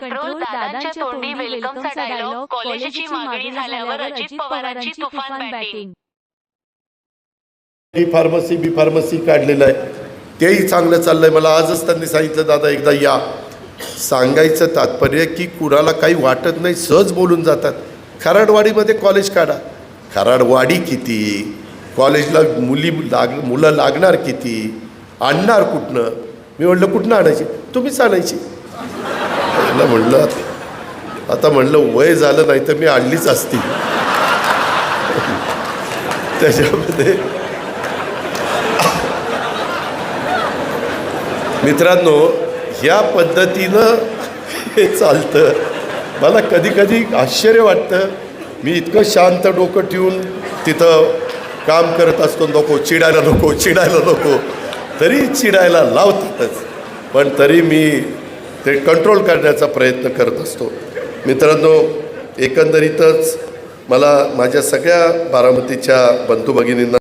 Control दादांच्या तोंडी वेलकमचा dialogue कॉलेजची मागणी झाल्यावर अजित पवारांची तुफान batting D pharmacy B pharmacy काढलेलं आहे. तेही चांगलं चाललंय. मला आजच त्यांनी सांगितलं दादा एकदा या. सांगायचं तात्पर्य की कुणाला काही वाटत नाही सहज बोलून जातात. खराडवाडीमध्ये कॉलेज काढा. खराडवाडी किती? कॉलेजला मुली लाग मुलं लागणार किती? आणणार कुठनं? मी म्हटलं कुठनं आणायची? तुम्हीच आणायची. म्हणलं म्हणलं आता म्हणलं वय झालं नाही तर मी आणलीच असती. त्याच्यामध्ये मित्रांनो ह्या पद्धतीनं हे चालतं. मला कधी कधी आश्चर्य वाटतं. मी इतकं शांत डोकं ठेवून तिथं काम करत असतो नको चिडायला नको चिडायला नको. तरी चिडायला लावतातच. पण तरी मी ते कंट्रोल करण्याचा प्रयत्न करत असतो. मित्रांनो एकंदरीतच मला माझ्या सगळ्या बारामतीच्या बंधू भगिनींना